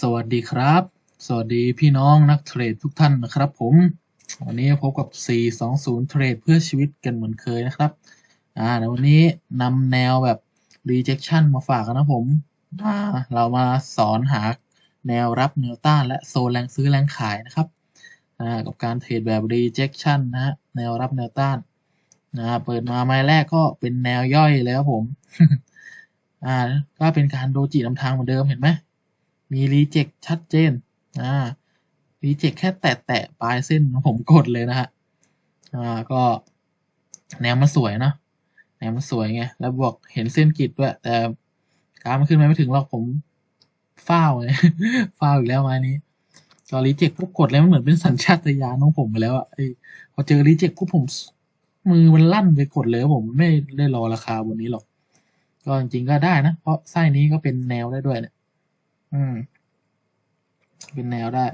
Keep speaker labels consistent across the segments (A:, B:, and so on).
A: สวัสดีครับ สวัสดีพี่น้องนักเทรดทุกท่านนะครับผม วันนี้พบกับ 420 เทรดเพื่อชีวิตกันเหมือนเคยนะครับ อ่าในวันนี้นำแนวแบบ rejection มาฝากกันนะผม อ่า เรามาสอนหาแนวรับแนวต้านและโซนแรงซื้อแรงขายนะครับ อ่า กับการเทรดแบบ rejection นะฮะ แนวรับแนวต้านนะเปิดมาไม้แรกก็เป็นแนวย่อยเลยครับผม อ่า ก็เป็นการโดจินำทางเหมือนเดิมเห็นไหม มีรีเจ็คชัดเจนอ่ารีเจ็คแค่แตะแตะปลายเส้นผมกดเลยนะฮะอ่าก็แนวมันสวยเนอะแนวมันสวยไงแล้วบวกเห็นเส้นกริดด้วย แต่การมันขึ้นมาไม่ถึงหรอกผมฟ้าวเลยฟ้าวอีกแล้วม้นี้ก็รีเจ็คปุ๊บกดแล้วมันเหมือนเป็นสัญชาตญาณของผมไปแล้วอะไอพอเจอรีเจ็คปุ๊บผมมือมันลั่นไปกดเลยผมไม่ได้รอราคาบนนี้หรอก ก็จริงก็ได้นะ เพราะไส้นี้ก็เป็นแนวได้ด้วยเนี่ย อืม เป็นแนวได้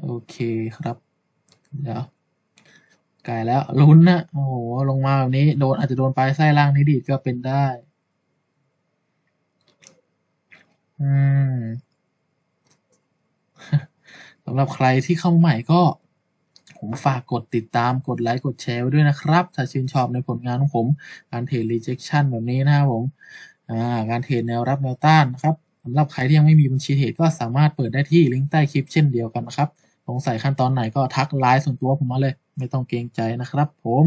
A: โอเคครับ เดี๋ยวไกลแล้วลุ้นนะโอ้โห ลงมาแบบนี้ โดนอาจจะโดนปลายไส้ล่างนี้ดีก็เป็นได้ อืมสำหรับใครที่เข้าใหม่ก็ ผมฝากกดติดตามกดไลค์ กดแชร์ไว้ด้วยนะครับ ถ้าชื่นชอบในผลงานของผมการเทรด rejection แบบนี้นะครับผม การเทรดแนวรับแนวต้านนะครับสำหรับใครที่ยังไม่มีบัญชีเทรดก็สามารถเปิดได้ที่ลิงก์ใต้คลิปเช่นเดียวกันนะครับสงสัยขั้นตอนไหนก็ทักไลน์ส่วนตัวผมมาเลย ไม่ต้องเกรงใจนะครับ ผม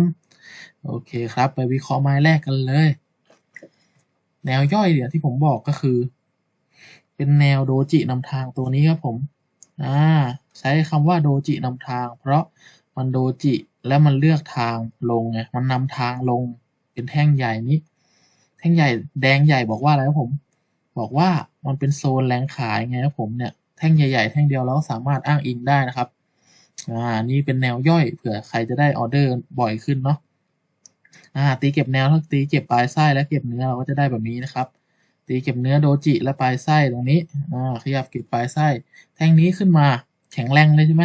A: โอเคครับ ไปวิเคราะห์ไม้แรกกันเลย แนวย่อยเดี๋ยวที่ผมบอกก็คือ เป็นแนวโดจินำทางตัวนี้ครับผมอ่าใช้คำว่าโดจินำทาง เพราะมันโดจิและมันเลือกทางลงไงมันนำทางลงเป็นแท่งใหญ่นี้ ท่งใหญ่แดงใหญ่บอกว่าอะไรครับผม บอกว่ามันเป็นโซนแรงขายไงครับผมเนี่ยแท่งใหญ่ๆแท่งเดียวแล้วสามารถอ้างอิงได้นะครับ อ่า นี่เป็นแนวย่อยเผื่อใครจะได้ออเดอร์บ่อยขึ้นเนาะ อ่า ตีเก็บแนวถ้าตีเก็บปลายไส้และเก็บเนื้อเราก็จะได้แบบนี้นะครับ ตีเก็บเนื้อโดจิและปลายไส้ตรงนี้ อ่า ขยับเก็บปลายไส้ แท่งนี้ขึ้นมาแข็งแรงเลยใช่ไหม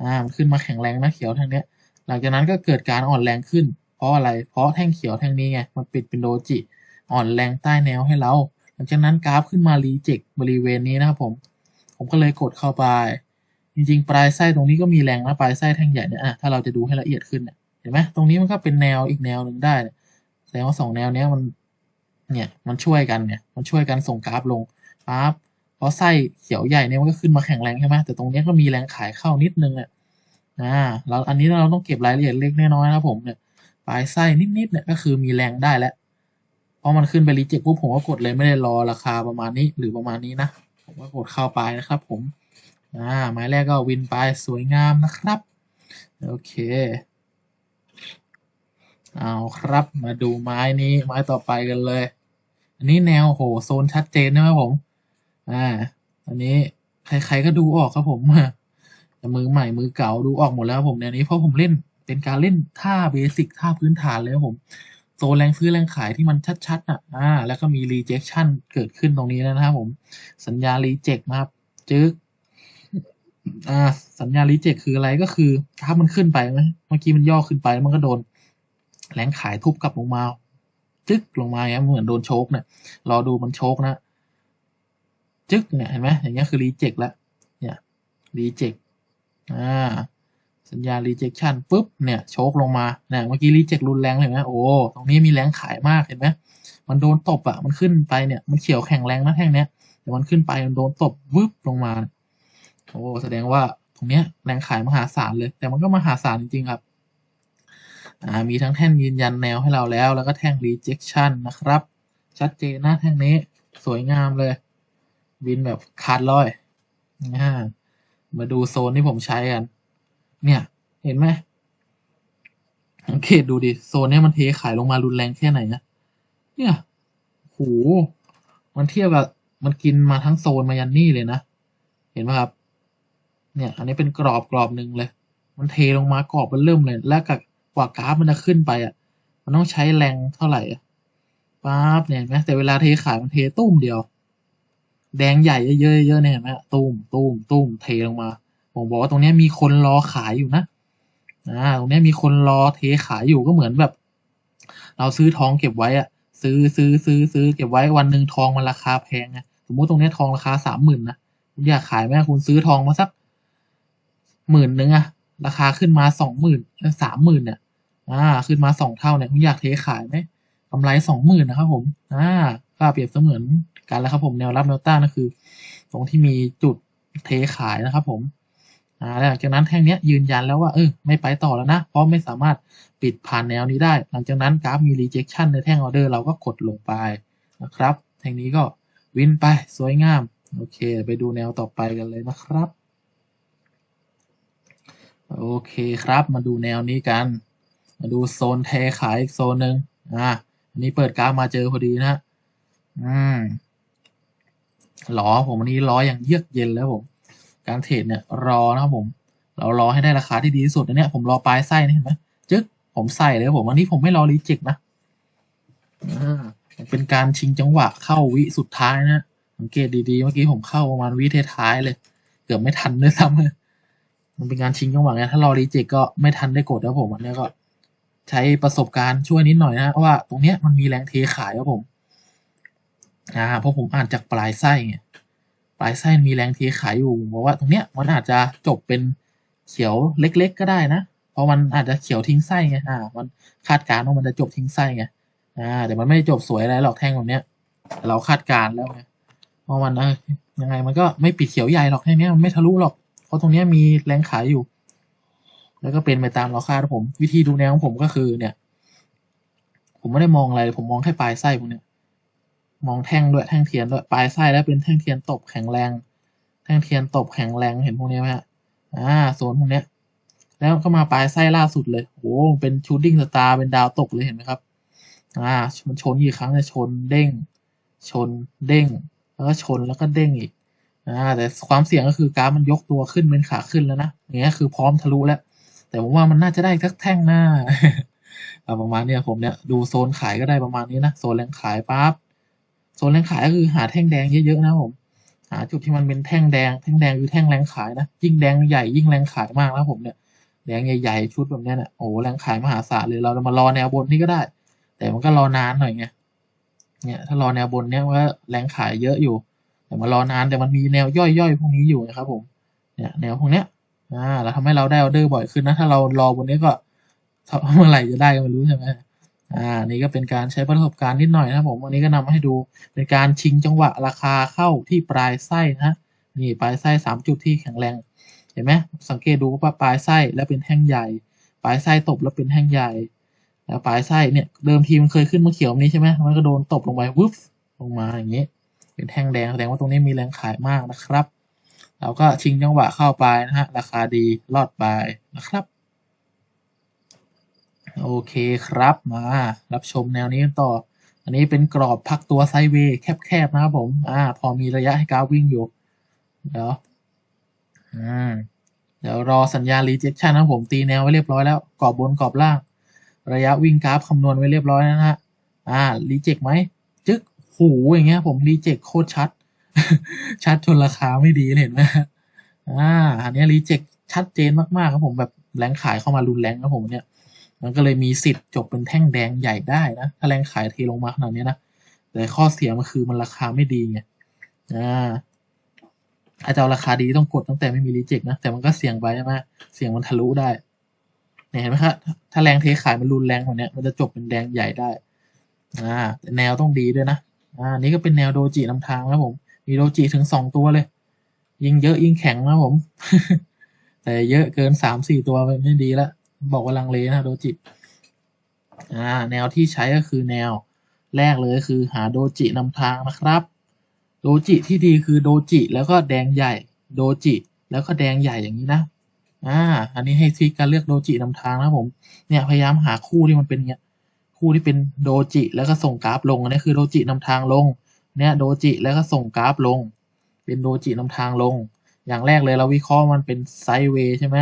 A: อ่า มันขึ้นมาแข็งแรงนะเขียวแท่งเนี้ย หลังจากนั้นก็เกิดการอ่อนแรงขึ้น เพราะอะไร เพราะแท่งเขียวแท่งนี้ไง มันปิดเป็นโดจิ อ่อนแรงใต้แนวให้เรา หลังจากนั้นกราฟขึ้นมารีเจ็คบริเวณนี้นะครับผม ผมก็เลยกดเข้าไป จริง ๆ ปลายไส้ตรงนี้ก็มีแรงนะปลายไส้แท่งใหญ่เนี่ยอะถ้าเราจะดูให้ละเอียดขึ้นเนี่ยเห็นไหมตรงนี้มันก็เป็นแนวอีกแนวหนึ่งได้แสดงว่าสองแนวเนี้ยมันเนี่ยมันช่วยกันเนี่ยมันช่วยกันส่งกราฟลงปั๊บเพราะไส้เขียวใหญ่เนี่ยมันก็ขึ้นมาแข็งแรงใช่ไหมแต่ตรงนี้ก็มีแรงขายเข้านิดนึงอะอ่าแล้วอันนี้เราต้องเก็บรายละเอียดเล็กน้อยนะผมเนี่ยปลายไส้นิดๆเนี่ยก็คือมีแรงได้แล้ว พอมันขึ้นไปรีเจ็คปุ๊บผมก็กดเลยไม่ได้รอราคาประมาณนี้หรือประมาณนี้นะ ผมก็กดเข้าไปนะครับผม อ่าไม้แรกก็วินไปสวยงามนะครับ โอเค เอาครับมาดูไม้นี้ไม้ต่อไปกันเลย อันนี้แนวโหโซนชัดเจนใช่ไหมผม อ่า อันนี้ใครๆก็ดูออกครับผมแต่มือใหม่มือเก่าดูออกหมดแล้วผมแนวนี้เพราะผมเล่นเป็นการเล่นท่าเบสิกท่าพื้นฐานเลยครับผม โซนแรงซื้อแรงขายที่มันชัดๆอะอ่าแล้วก็มี rejection เกิดขึ้นตรงนี้นะครับผม สัญญา reject นะครับจึ๊กอ่า สัญญา reject คืออะไรก็คือถ้ามันขึ้นไปไหมเมื่อกี้มันย่อขึ้นไปมันก็โดน แรงขายทุบกลับลงมาจึ๊กลงมาเงี้ยเหมือนโดนโชกเนี่ยรอดูมันโชกนะจึ๊กเนี่ยเห็นไหมอย่างเงี้ยคือ reject แล้วเนี่ย reject อ่า สัญญา rejection ปุ๊บเนี่ยโชกลงมาเนี่ยเมื่อกี้ reject รุนแรงเลยเห็นไหมโอ้ตรงนี้มีแรงขายมากเห็นไหมมันโดนตบอะมันขึ้นไปเนี่ยมันเขียวแข็งแรงนะแท่งเนี้ยแต่มันขึ้นไปมันโดนตบวึบลงมาโอ้แสดงว่าตรงเนี้ยแรงขายมหาศาลเลย แต่มันก็มหาศาลจริงๆครับอ่ามีทั้งแท่งยืนยันแนวให้เราแล้ว แล้วก็แท่ง rejection นะครับ ชัดเจนนะแท่งนี้สวยงามเลยวินแบบขาดลอยอ่ามาดูโซนที่ผมใช้กัน เนี่ย เห็นไหมสังเกตดูดิ โซนเนี้ยมันเทขายลงมารุนแรงแค่ไหนนะเนี่ยโหมันเทียบกับมันกินมาทั้งโซนมายันนี่เลยนะ เห็นไหมครับ เนี่ย อันนี้เป็นกรอบกรอบหนึ่งเลย มันเทลงมากรอบมันเริ่มเลย แล้วกับกว่ากราฟมันจะขึ้นไปอะ มันต้องใช้แรงเท่าไหร่อะปั๊บเนี่ยเห็นไหมแต่เวลาเทขายมันเทตุ้มเดียว แดงใหญ่เยอะๆเยอะๆเนี่ยเห็นไหมตุ้มตุ้มตุ้มเทลงมา ผมบอกว่าตรงนี้มีคนรอขายอยู่นะอ่าตรงนี้มีคนรอเทขายอยู่ก็เหมือนแบบ เราซื้อทองเก็บไว้อะซื้อซื้อซื้อซื้อเก็บไว้วันหนึ่งทองมันราคาแพงไงสมมุติตรงนี้ทองราคาสามหมื่นนะคุณอยากขายไหมคุณซื้อทองมาสักหมื่นหนึ่งอะราคาขึ้นมาสองหมื่นสามหมื่นเนี่ยอ่า ขึ้นมาสองเท่าเนี่ยคุณอยากเทขายไหมกำไรสองหมื่นนะครับผมอ่าก็เปรียบเสมือนกันแล้วครับผมแนวรับแนวต้านก็คือ ตรงที่มีจุดเทขายนะครับผม อ่าหลังจากนั้นแท่งนี้ยืนยันแล้วว่าเออไม่ไปต่อแล้วนะ เพราะไม่สามารถปิดผ่านแนวนี้ได้ หลังจากนั้นกราฟมี rejection ในแท่งออเดอร์เราก็กดลงไปนะครับ แท่งนี้ก็วินไปสวยงาม โอเค ไปดูแนวต่อไปกันเลยนะครับ โอเคครับมาดูแนวนี้กัน มาดูโซนเทขายอีกโซนหนึ่งอ่าอันนี้เปิดกราฟมาเจอพอดีนะฮะอืมล้อผมวันนี้ล้ออย่างเยือกเย็นแล้วผม การเทรดเนี่ยรอนะครับผม เรารอให้ได้ราคาที่ดีที่สุดนะเนี่ยผมรอปลายไส้นี่เห็นไหมจึ๊กผมใส่เลยครับผมวันนี้ผมไม่รอรีเจ็คนะอ่าเป็นการชิงจังหวะเข้าวิสุดท้ายนะสังเกตดีๆเมื่อกี้ผมเข้าประมาณวิท้ายๆเลย เกือบไม่ทันด้วยซ้ำเลยมันเป็นการชิงจังหวะไงถ้ารอรีเจ็คก็ไม่ทันได้กดแล้วผมอันนี้ก็ใช้ประสบการณ์ช่วยนิดหน่อยนะเพราะว่าตรงเนี้ยมันมีแรงเทขายครับผมอ่าเพราะผมอ่านจากปลายไส้ไง ปลายไส้มีแรงเทขายอยู่บอกว่าตรงเนี้ยมันอาจจะจบเป็นเขียวเล็ก ๆ ก็ได้นะ เพราะมันอาจจะเขียวทิ้งไส้ไงอ่า มันคาดการณ์ว่ามันจะจบทิ้งไส้ไงอ่าแต่มันไม่ได้จบสวยอะไรหรอกแท่งแบบเนี้ยเราคาดการณ์แล้วไงว่าะมันเออยังไงมันก็ไม่ปิดเขียวใหญ่หรอกแท่งเนี้ยมันไม่ทะลุหรอก เพราะตรงเนี้ยมีแรงขายอยู่ แล้วก็เป็นไปตามเราคาดผม วิธีดูแนวของผมก็คือเนี่ย ผมไม่ได้มองอะไรผมมองแค่ปลายไส้พวกเนี้ย มองแท่งด้วยแท่งเทียนด้วยปลายไส้แล้วเป็นแท่งเทียนตบแข็งแรง แท่งเทียนตบแข็งแรงเห็นพวกนี้ไหมฮะอ่าโซนพวกเนี้ย แล้วก็มาปลายไส้ล่าสุดเลยโอ้เป็นชูดดิ้งสตาร์เป็นดาวตกเลยเห็นไหมครับอ่ามันชนกี่ครั้งเลยชนเด้ง ชนเด้ง แล้วก็ชนแล้วก็เด้งอีกอ่าแต่ความเสี่ยงก็คือกราฟมันยกตัวขึ้นเป็นขาขึ้นแล้วนะอย่างเงี้ยคือพร้อมทะลุแล้ว แต่ผมว่ามันน่าจะได้สักแท่งหน้าประมาณเนี้ยผมเนี่ยดูโซนขายก็ได้ประมาณนี้นะโซนแรงขายปั๊บ โซนแรงขายก็คือหาแท่งแดงเยอะๆนะผมหาจุดที่มันเป็นแท่งแดงแท่งแดงคือแท่งแรงขายนะยิ่งแดงใหญ่ยิ่งแรงขายมากนะผมเนี่ยแดงใหญ่ๆชุดแบบนี้เนี่ยโอ้แรงขายมหาศาลเลยเราจะมารอแนวบนนี่ก็ได้ แต่มันก็รอนานหน่อยไงเนี่ยถ้ารอแนวบนเนี่ยว่าแรงขายเยอะอยู่ แต่มารอนานแต่มันมีแนวย่อยๆพวกนี้อยู่นะครับผมเนี่ยแนวพวกเนี้ยอ่าแล้วทำให้เราได้ออเดอร์บ่อยขึ้นนะถ้าเรารอบนนี้ก็เมื่อไหร่จะได้ก็ไม่รู้ใช่ไหม อ่านี่ก็เป็นการใช้ประสบการณ์นิดหน่อยนะครับผมวันนี้ก็นำมาให้ดูเป็นการชิงจังหวะราคาเข้าที่ปลายไส้นะนี่ปลายไส้สามจุดที่แข็งแรงเห็นไหมสังเกตดูว่าปลายไส้แล้วเป็นแท่งใหญ่ ปลายไส้ตบแล้วเป็นแท่งใหญ่แล้วปลายไส้เนี่ยเดิมทีมันเคยขึ้นมาเขียวนี้ใช่ไหมมันก็โดนตบลงไปวุ๊บลงมาอย่างนี้ เป็นแท่งแดงแสดงว่าตรงนี้มีแรงขายมากนะครับเราก็ชิงจังหวะเข้าไปนะฮะราคาดีรอดไปนะครับ โอเคครับมารับชมแนวนี้ต่อ อันนี้เป็นกรอบพักตัวไซเวย์แคบๆนะครับผม อ่า พอมีระยะให้กราฟวิ่งอยู่ เดี๋ยวอืมเดี๋ยวรอสัญญาณ rejection นะผมตีแนวไว้เรียบร้อยแล้วกรอบบนกรอบล่าง ระยะวิ่งกราฟคำนวณไว้เรียบร้อยแล้วนะฮะอ่า reject ไหมจึ๊กหูอย่างเงี้ย ผม reject โคตรชัด ชัดจนราคาไม่ดีเลยเห็นไหมอ่าอันนี้ reject ชัดเจนมากๆครับผมแบบแรงขายเข้ามารุนแรงครับผมเนี่ย มันก็เลยมีสิทธิ์จบเป็นแท่งแดงใหญ่ได้นะ ถ้าแรงขายเทลงมาขนาดนี้นะ แต่ข้อเสียมันคือมันราคาไม่ดีไง อ่าถ้าจะเอาราคาดีต้องกดตั้งแต่ไม่มีรีเจ็คนะ แต่มันก็เสี่ยงไปใช่ไหมเสี่ยงมันทะลุได้เนี่ยเห็นไหมครับ ถ้าแรงเทขายมันรุนแรงกว่านี้มันจะจบเป็นแดงใหญ่ได้ อ่าแต่แนวต้องดีด้วยนะ อ่า นี่ก็เป็นแนวโดจินำทางแล้วผม มีโดจิถึงสองตัวเลย ยิงเยอะยิงแข็งนะผม แต่เยอะเกินสามสี่ตัวไม่ดีละ บอกว่าลังเลนะโดจิอ่าแนวที่ใช้ก็คือแนวแรกเลยคือหาโดจินำทางนะครับ โดจิที่ดีคือโดจิแล้วก็แดงใหญ่ โดจิแล้วก็แดงใหญ่อย่างนี้นะอ่าอันนี้ให้ทริคการเลือกโดจินำทางนะผมเนี่ยพยายามหาคู่ที่มันเป็นเงี้ยคู่ที่เป็นโดจิแล้วก็ส่งกราฟลงอันนี้คือโดจินำทางลงเนี่ยโดจิแล้วก็ส่งกราฟลง เป็นโดจินำทางลง อย่างแรกเลยเราวิเคราะห์มันเป็นไซด์เวย์ใช่ไหม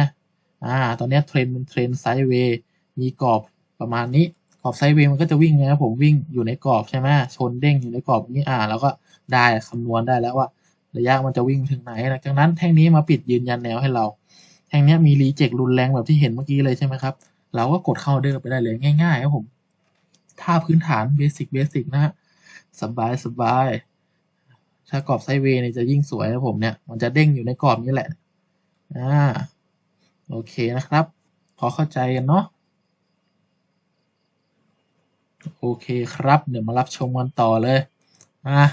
A: อ่าตอนนี้เทรนเป็นเทรนไซด์เวย์มีกรอบประมาณนี้กรอบไซด์เวย์มันก็จะวิ่งนะครับผมวิ่งอยู่ในกรอบใช่ไหมชนเด้งอยู่ในกรอบนี้อ่าแล้วก็ได้คำนวณได้แล้วว่า ระยะมันจะวิ่งถึงไหนหลังจากนั้นแท่งนี้มาปิดยืนยันแนวให้เรา แท่งนี้มีรีเจ็ครุนแรงแบบที่เห็นเมื่อกี้เลยใช่ไหมครับเราก็กดเข้าเดอร์ไปได้เลยง่ายๆครับผมท่าพื้นฐานเบสิกเบสิกนะฮะสบายสบายถ้ากรอบไซด์เวย์เนี่ยจะยิ่งสวยนะผมเนี่ย มันจะเด้งอยู่ในกรอบนี้แหละ อ่า โอเคนะครับ พอเข้าใจกันเนาะโอเคครับ เดี๋ยวมารับชมกันต่อเลยอะ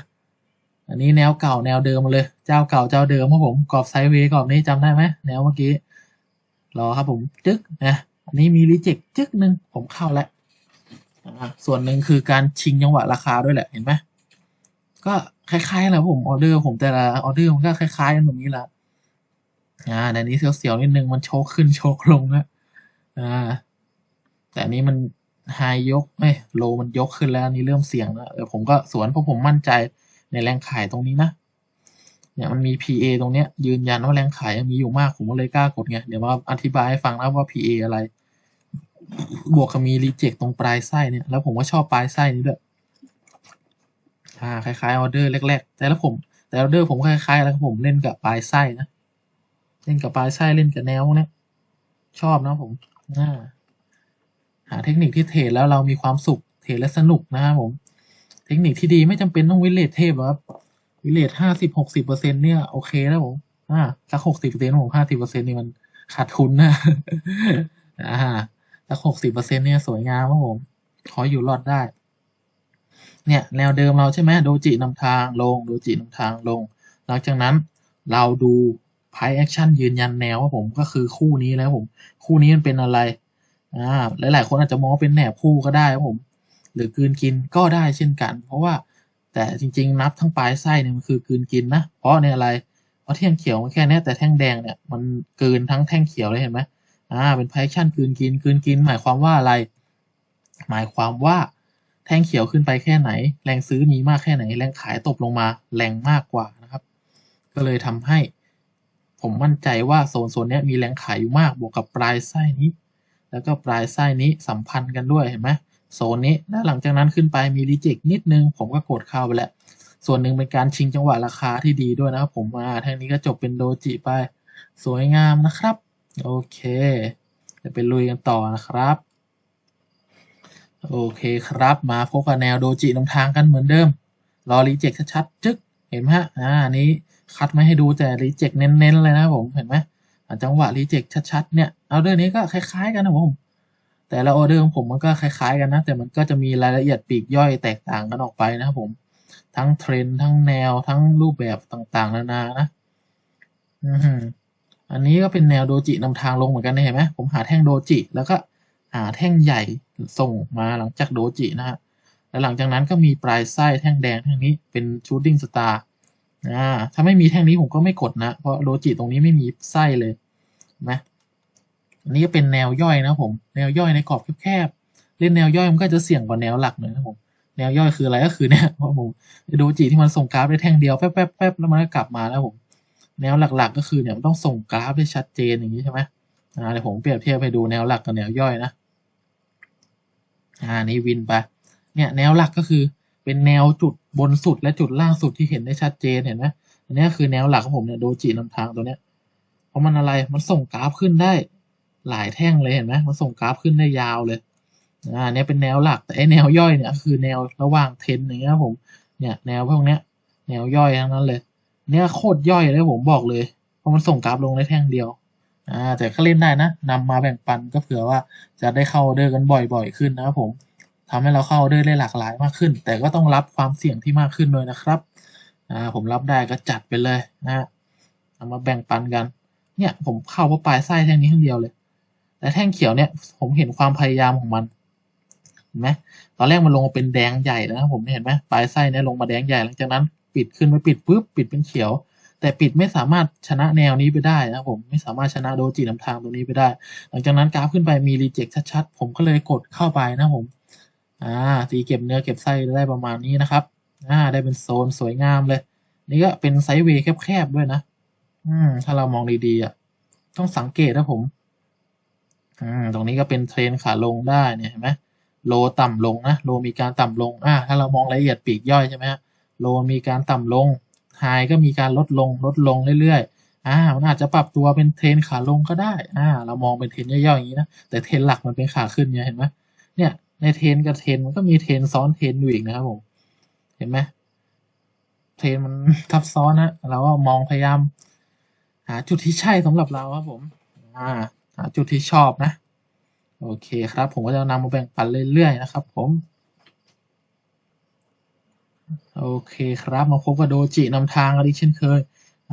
A: อันนี้แนวเก่าแนวเดิมเลย เจ้าเก่าเจ้าเดิมครับผมกรอบไซด์เวย์กรอบนี้จำได้ไหมแนวเมื่อกี้รอครับผมจึ๊กนะอันนี้มีรีเจ็คจึ๊กหนึ่งผมเข้าแล้วอ่าส่วนหนึ่งคือการชิงจังหวะราคาด้วยแหละเห็นไหมก็คล้ายๆแหละผมออเดอร์ผมแต่ละออเดอร์มันก็คล้ายๆกันแบบนี้แหละ อ่าแต่นี้เสียวๆนิดนึงมันโชกขึ้นโชกลงนะอ่า แต่นี้มันไฮยกเอ้ยโลมันยกขึ้นแล้วนนี้เริ่มเสี่ยงแล้วแต่ผมก็สวนเพราะผมมั่นใจในแรงขายตรงนี้นะเนี่ยมันมี PA ตรงเนี้ยยืนยันว่าแรงขายยังมีอยู่มากผมก็เลยกล้ากดไงเดี๋ยวมาอธิบายให้ฟังนะว่า PA อะไร บวกกับมีรีเจ็คตรงปลายไส้เนี่ยแล้วผมก็ชอบปลายไส้นี้ด้วยอ่าคล้ายๆออเดอร์แรกๆ แต่แล้วผม แต่ออเดอร์ผมคล้ายๆแล้วครับผมเล่นกับปลายไส้นะ เล่นกับปลายไส้เล่นกับแนวเนี่ยชอบนะผมหาเทคนิคที่เทรดแล้วเรามีความสุขเทรดและสนุกนะครับผม เทคนิคที่ดีไม่จำเป็นต้องวิเลทเทพครับวิเลทห้าสิบหกสิบเปอร์เซ็นเนี่ยโอเคแล้วผมอ่าสักหกสิบเปอร์เซ็นต์ผมห้าสิบเปอร์เซ็นต์นี่มันขาดทุนนะอ่าสักหกสิบเปอร์เซ็นต์เนี่ยสวยงามครับผม ขออยู่รอดได้ เนี่ย แนวเดิมเราใช่ไหมโดจินำทางลง โดจินำทางลง หลังจากนั้นเราดู ไพ่แอคชั่นยืนยันแนวว่าผมก็คือคู่นี้แล้วผม คู่นี้มันเป็นอะไรอ่าหลาย ๆ คนอาจจะมองว่าเป็นแหนบคู่ก็ได้ครับผม หรือกืนกินก็ได้เช่นกัน เพราะว่าแต่จริง ๆ นับทั้งปลายไส้เนี่ยมันคือกืนกินนะ เพราะในอะไร เพราะแท่งเขียวมันแค่เนี้ยแต่แท่งแดงเนี่ยมันเกลืนทั้งแท่งเขียวเลยเห็นไหมอ่าเป็นไพ่แอคชั่นกืนกินกืนกิน หมายความว่าอะไร หมายความว่าแท่งเขียวขึ้นไปแค่ไหน แรงซื้อมีมากแค่ไหน แรงขายตกลงมาแรงมากกว่านะครับ ก็เลยทำให้ ผมมั่นใจว่าโซนโซนนี้มีแรงขายอยู่มากบวกกับปลายไส้นี้ แล้วก็ปลายไส้นี้สัมพันธ์กันด้วยเห็นไหมโซนนี้แล้วหลังจากนั้นขึ้นไปมีรีเจ็คนิดนึง ผมก็กดเข้าไปแหล้วส่วนหนึ่งเป็นการชิงจังหวะราคาที่ดีด้วยนะครับผมมาท่งนี้ก็จบเป็นโดจิไป สวยงามนะครับ โอเคจะไปลุยกันต่อนะครับ โอเคครับ มาพบกับแนวโดจินำทางกันเหมือนเดิม รอรีเจ็คชัดๆจึ๊กเห็นไหมฮะอ่าอันนี้ คัดไม่ให้ดูแต่รีเจ็คเน้นๆเลยนะผมเห็นไหมจังหวะรีเจ็คชัดๆเนี่ยเอเดอร์นี้ก็คล้ายๆกันนะผมแต่ละออเดอร์ของผมมันก็คล้ายๆกันนะ แต่มันก็จะมีรายละเอียดปีกย่อยแตกต่างกันออกไปนะครับผม ทั้งเทรนทั้งแนวทั้งรูปแบบต่างๆ นานานะอันนี้ก็เป็นแนวโดจินำทางลงเหมือนกันนะเห็นไหมผมหาแท่งโดจิแล้วก็หาแท่งใหญ่ส่งมาหลังจากโดจินะฮะแล้วหลังจากนั้นก็มีปลายไส้แท่งแดงแท่งนี้เป็นชูดดิ้งสตาร์ อ่าถ้าไม่มีแท่งนี้ผมก็ไม่กดนะ เพราะโดจิตรงนี้ไม่มีไส้เลยนไหมอันนี้ก็เป็นแนวย่อยนะผม แนวย่อยในกรอบแคบๆ เล่นแนวย่อยมันก็จะเสี่ยงกว่าแนวหลักหน่อยนะผม แนวย่อยคืออะไรก็คือเนี่ยเพราะผมโดจิที่มันส่งกราฟได้แท่งเดียวแป๊บแป๊บแป๊บแล้วมันก็กลับมาแล้วผม แนวหลักๆ ก็คือเนี่ยมันต้องส่งกราฟได้ชัดเจนอย่างนี้ใช่ไหมอ่าเดี๋ยวผมเปรียบเทียบให้ดูแนวหลักกับแนวย่อยนะ อ่านี่วินไป เนี่ยแนวหลักก็คือเป็นแนวจุด บนสุดและจุดล่างสุดที่เห็นได้ชัดเจนเห็นไหมอันนี้คือแนวหลักของผมเนี่ยโดจินำทางตัวเนี้ย เพราะมันอะไรมันส่งกราฟขึ้นได้หลายแท่งเลยเห็นไหมมันส่งกราฟขึ้นได้ยาวเลยอ่าเนี่ยเป็นแนวหลักแต่ไอแนวย่อยเนี่ยคือแนวระหว่างเทนอย่างเงี้ยผมเนี่ยแนวพวกเนี้ย แนวย่อยทั้งนั้นเลย เนี่ยโคตรย่อยเลยผมบอกเลยเพราะมันส่งกราฟลงได้แท่งเดียวอ่าแต่ก็เล่นได้นะนำมาแบ่งปันก็เผื่อว่าจะได้เข้าออเดอร์กันบ่อยๆขึ้นนะครับผม ทำให้เราเข้าออเดอร์ได้หลากหลายมากขึ้น แต่ก็ต้องรับความเสี่ยงที่มากขึ้นด้วยนะครับอ่าผมรับได้ก็จัดไปเลยนะฮะเอามาแบ่งปันกัน เนี่ยผมเข้าเพราะปลายไส้แท่งนี้แท่งเดียวเลย แต่แท่งเขียวเนี่ยผมเห็นความพยายามของมันเห็นไหมตอนแรกมันลงมาเป็นแดงใหญ่นะครับผมเห็นไหมปลายไส้เนี่ยลงมาแดงใหญ่หลังจากนั้น ปิดขึ้นมาปิดปุ๊บปิดเป็นเขียว แต่ปิดไม่สามารถชนะแนวนี้ไปได้นะผมไม่สามารถชนะโดจินำทางตัวนี้ไปได้ หลังจากนั้นกราฟขึ้นไปมีรีเจ็คชัดๆผมก็เลยกดเข้าไปนะผม อ่าตีเก็บเนื้อเก็บไส้ได้ประมาณนี้นะครับ อ่า ได้เป็นโซนสวยงามเลย นี่ก็เป็นไซด์เวย์แคบๆด้วยนะ อืม ถ้าเรามองดีๆอะ ต้องสังเกตนะผม อืม ตรงนี้ก็เป็นเทรนขาลงได้เนี่ยเห็นไหมโลต่ำลงนะ โลมีการต่ำลง อ่า ถ้าเรามองรายละเอียดปีกย่อยใช่ไหมฮะ โลมีการต่ำลงไฮก็มีการลดลง ลดลงเรื่อยๆ อ่า มันอาจจะปรับตัวเป็นเทรนขาลงก็ได้ อ่า เรามองเป็นเทรนย่อยๆอย่างนี้นะ แต่เทรนหลักมันเป็นขาขึ้นเนี่ยเห็นไหมเนี่ย ในเทนกับเทนมันก็มีเทนซ้อนเทนอยู่อีกนะครับผมเห็นไหมเทนมันซับซ้อนนะเราก็มองพยายาม หาจุดที่ใช่สำหรับเราครับผมอ่าหาจุดที่ชอบนะ โอเคครับ ผมก็จะนำมาแบ่งปันเรื่อยๆนะครับ ผมโอเคครับมาพบกับโดจินำทางกันอีกเช่นเคย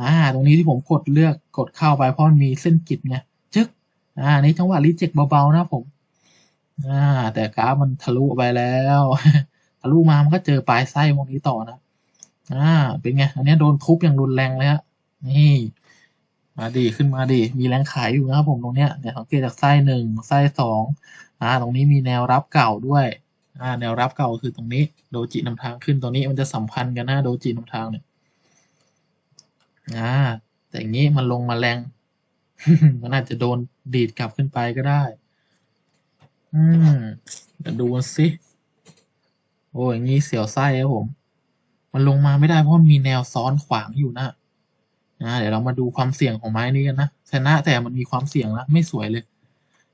A: อ่า ตรงนี้ที่ผมกดเลือกกดเข้าไปเพราะมันมีเส้นกิดไงจึ๊กอ่านี่จังหวะรีเจ็คเบาๆนะผม อ่า แต่กราฟมันทะลุไปแล้ว ทะลุมามันก็เจอปลายไส้พวกนี้ต่อนะอ่า เป็นไง อันนี้โดนทุบอย่างรุนแรงเลยฮะนี่ มาดีขึ้นมาดี มีแรงขายอยู่นะครับผมตรงเนี้ยเนี่ยสังเกตจากไส้หนึ่งไส้สองอ่า ตรงนี้มีแนวรับเก่าด้วย อ่า แนวรับเก่าคือตรงนี้โดจินำทางขึ้นตรงนี้มันจะสัมพันธ์กันนะโดจินำทางเนี่ยอ่าแต่อย่างนี้มันลงมาแรง มันอาจจะโดนดีดกลับขึ้นไปก็ได้ อืมเดี๋ยวดูกันสิ โอ้ยงนี้เสียวไส้ครับผม มันลงมาไม่ได้เพราะมีแนวซ้อนขวางอยู่นะอ่าเดี๋ยวเรามาดูความเสี่ยงของไม้นี้กันนะ ชนะแต่มันมีความเสี่ยงนะไม่สวยเลย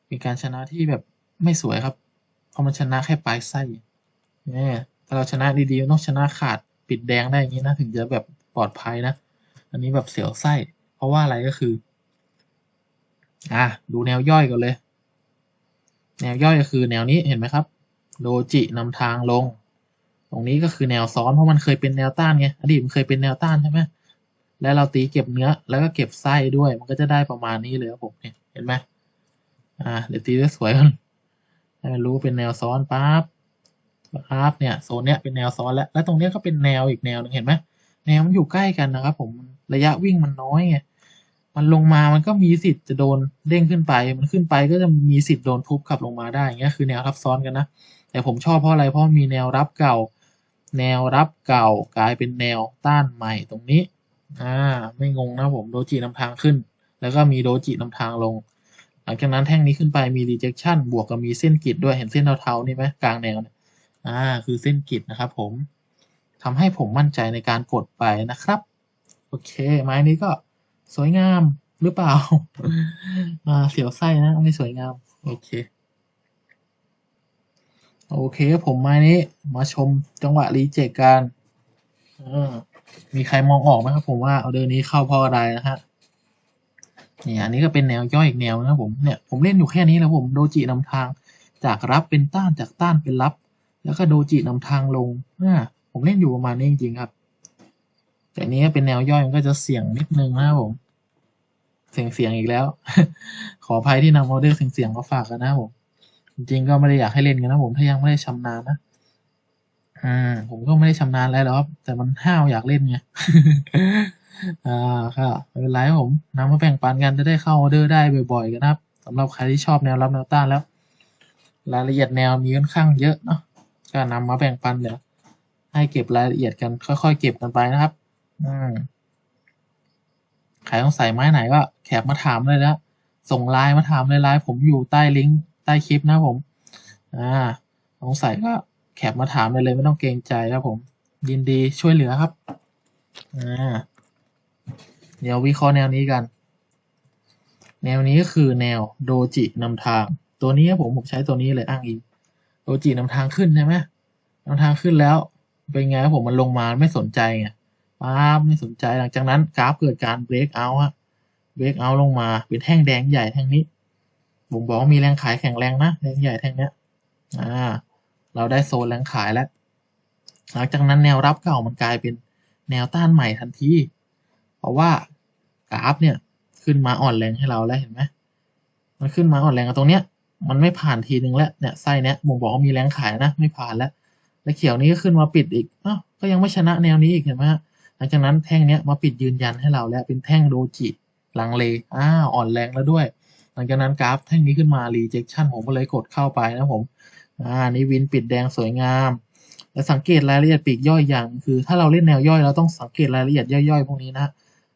A: เป็นการชนะที่แบบไม่สวยครับ เพราะมันชนะแค่ปลายไส้เนี่ยถ้าเราชนะดีๆต้องชนะขาดปิดแดงได้อย่างนี้นะถึงจะแบบปลอดภัยนะ อันนี้แบบเสียวไส้ เพราะว่าอะไรก็คือ อะดูแนวย่อยก่อนเลย แนวย่อยก็คือแนวนี้เห็นไหมครับโดจินำทางลง ตรงนี้ก็คือแนวซ้อนเพราะมันเคยเป็นแนวต้านไงอดีตมันเคยเป็นแนวต้านใช่ไหมแล้วเราตีเก็บเนื้อแล้วก็เก็บไส้ด้วย มันก็จะได้ประมาณนี้เลยครับผมเนี่ยเห็นไหมอ่าเดี๋ยวตีได้สวยกันให้มันรู้เป็นแนวซ้อนปั๊บปั๊บเนี่ยโซนเนี้ยเป็นแนวซ้อนแล้ว แล้วตรงเนี้ยก็เป็นแนวอีกแนวหนึงเห็นไหมแนวมันอยู่ใกล้กันนะครับ ผมระยะวิ่งมันน้อยไง มันลงมามันก็มีสิทธิ์จะโดนเด้งขึ้นไป มันขึ้นไปก็จะมีสิทธิ์โดนทุบกลับลงมาได้อย่างเงี้ยคือแนวทับซ้อนกันนะ แต่ผมชอบเพราะอะไรเพราะมีแนวรับเก่า แนวรับเก่ากลายเป็นแนวต้านใหม่ตรงนี้อ่าไม่งงนะผมโดจินำทางขึ้น แล้วก็มีโดจินำทางลง หลังจากนั้นแท่งนี้ขึ้นไปมี rejection บวกกับมีเส้นกิดด้วยเห็นเส้นเทาๆนี่ไหมกลางแนวเนี่ยอ่าคือเส้นกิดนะครับผมทำให้ผมมั่นใจในการกดไปนะครับ โอเค ไม้นี้ก็ สวยงามหรือเปล่า อ่า เสียวไส้นะไม่สวยงาม โอเค โอเคผมไม้นี้ มาชมจังหวะรีเจ็คกันอ่ามีใครมองออกไหมครับผมว่าเอาเดินนี้เข้าเพราะอะไรนะฮะเนี่ยอันนี้ก็เป็นแนวย่อยอีกแนวนะครับผมเนี่ยผมเล่นอยู่แค่นี้แล้วผมโดจินำทางจากรับเป็นต้านจากต้านเป็นรับ แล้วก็โดจินำทางลงอ่าผมเล่นอยู่ประมาณนี้จริงๆครับ แต่นี้เป็นแนวย่อยมันก็จะเสี่ยงนิดนึงนะครับผม เสียงเสียงอีกแล้ว ขออภัยที่นำออเดอร์เสียงเสียงมาฝากกันนะผม จริงๆก็ไม่ได้อยากให้เล่นกันนะผมถ้ายังไม่ได้ชำนาญนะอ่าผมก็ไม่ได้ชำนาญแล้วหรอกครับแต่มันห้าวอยากเล่นไงอ่าครับไม่เป็นไรผมนำมาแบ่งปันกันจะได้เข้าออเดอร์ได้บ่อยๆกันนะครับสำหรับใครที่ชอบแนวรับแนวต้านแล้ว รายละเอียดแนวมีค่อนข้างเยอะเนาะก็นำมาแบ่งปันเดี๋ยวให้เก็บรายละเอียดกันค่อยๆ เก็บกันไปนะครับ อืมใครต้องใส่ไม้ไหนก็แคปมาถามเลยนะส่งไลน์มาถามเลยไลน์ผมอยู่ใต้ลิงก์ใต้คลิปนะผม อ่าสงสัยก็แคปมาถามเลยเลยไม่ต้องเกรงใจครับผม ยินดีช่วยเหลือครับ อ่า เดี๋ยววิเคราะห์แนวนี้กัน แนวนี้ก็คือแนวโดจินำทาง ตัวนี้ผมผมใช้ตัวนี้เลยอ้างอิงโดจินำทางขึ้นใช่ไหมนำทางขึ้นแล้ว เป็นไงผมมันลงมาไม่สนใจไง ป้าไม่สนใจหลังจากนั้นกราฟเกิดการเบรกเอาฮะเบรกเอาลงมาเป็นแท่งแดงใหญ่แท่งนี้ผมบอกมีแรงขายแข็งแรงนะแรงใหญ่แท่งเนี้ยอ่า เราได้โซนแรงขายแล้ว หลังจากนั้นแนวรับเก่ามันกลายเป็นแนวต้านใหม่ทันทีเพราะว่ากราฟเนี่ยขึ้นมาอ่อนแรงให้เราแล้วเห็นไหมมันขึ้นมาอ่อนแรงตรงเนี้ย มันไม่ผ่านทีนึงแล้วเนี่ยไส้เนี้ยผมบอกว่ามีแรงขายนะ ไม่ผ่านแล้ว แล้วเขียวนี้ก็ขึ้นมาปิดอีกอ้าวก็ยังไม่ชนะแนวนี้อีกเห็นไหมฮะ หลังจากนั้นแท่งเนี้ยมาปิดยืนยันให้เราแล้วเป็นแท่งโดจิลังเลอ้าวอ่อนแรงแล้วด้วย หลังจากนั้นกราฟแท่งนี้ขึ้นมา rejection ผมก็เลยกดเข้าไปนะผมอ่านี่วินปิดแดงสวยงามและสังเกตรายละเอียดปีกย่อยอย่าง คือ ถ้าเราเล่นแนวย่อยเราต้องสังเกตรายละเอียดย่อยๆ พวกนี้นะ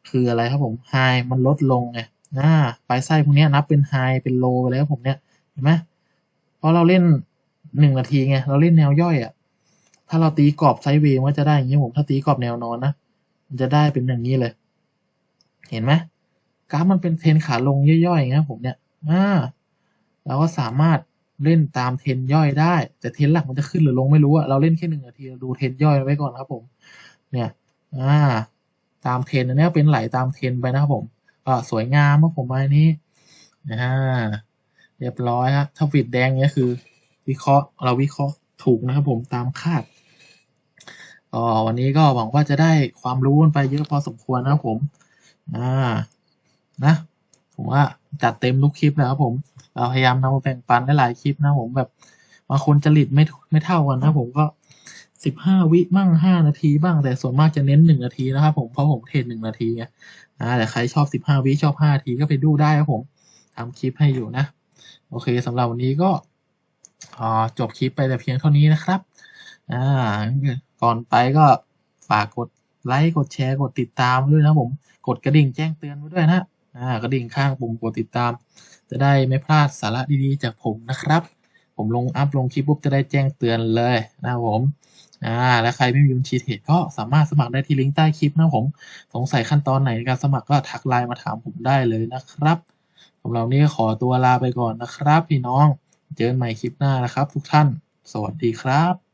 A: คืออะไรครับผมไฮมันลดลงไงอ่าปลายไส้พวกนี้นับเป็นไฮเป็นโลไปแล้วผมเนี่ยเห็นไหมเพราะเราเล่นหนึ่งนาทีไงเราเล่นแนวย่อยอะ่ะถ้าเราตีกรอบไซด์เวย์มันจะได้อย่างนี้ผมถ้าตีกรอบแนวนอนนะ มันจะได้เป็นอย่างนี้เลย เห็นไหมกราฟมันเป็นเทรนขาลงย่อยๆอย่างเงี้ผมเนี่ยอ่าเราก็สามารถเล่นตามเทรนย่อยได้ แต่เทรนหลักมันจะขึ้นหรือลงไม่รู้อะเราเล่นแค่หนึ่งนาทีเราดูเทรนย่อยไว้ก่อนครับผม เนี่ย อ่า ตามเทรนอันเนี้ยเป็นไหลตามเทรนไปนะครับผมก็สวยงามครับผมอันนี้อ่าเรียบร้อยฮะถ้าฟิดแดงเนี้ยคือ วิเคราะห์เราวิเคราะห์ถูกนะครับผมตามคาด ก็วันนี้ก็หวังว่าจะได้ความรู้กันไปเยอะพอสมควรนะครับผม อ่า นะ ผมว่าจัดเต็มทุกคลิปนะครับผม เราพยายามนำมาแบ่งปันหลายคลิปนะผมแบบบางคนจริตไม่ไม่เท่ากันนะผมก็สิบห้าวิบ้างห้านาทีบ้างแต่ส่วนมากจะเน้นหนึ่งนาทีนะครับผมเพราะผมเทรนหนึ่งนาทีไงอ่าแต่ใครชอบสิบห้าวิชอบห้านาทีก็ไปดูได้ครับผมทำคลิปให้อยู่นะ โอเคสำหรับวันนี้ก็อ่าจบคลิปไปแต่เพียงเท่านี้นะครับ อ่า ก่อนไปก็ฝากกดไลค์กดแชร์กดติดตามด้วยนะผมกดกระดิ่งแจ้งเตือนไว้ด้วยนะอ่ากระดิ่งข้างปุ่มกดติดตาม จะได้ไม่พลาดสาระดีๆ จากผมนะครับ ผมลงอัพลงคลิปปุ๊บจะได้แจ้งเตือนเลยนะผมอ่าและใครไม่มีบัญชีเทรดก็สามารถสมัครได้ที่ลิงก์ใต้คลิปนะผมสงสัยขั้นตอนไหนในการสมัครก็ทักไลน์มาถามผมได้เลยนะครับสำหรับนี้ขอตัวลาไปก่อนนะครับ พี่น้อง เจอกันใหม่คลิปหน้านะครับ ทุกท่าน สวัสดีครับ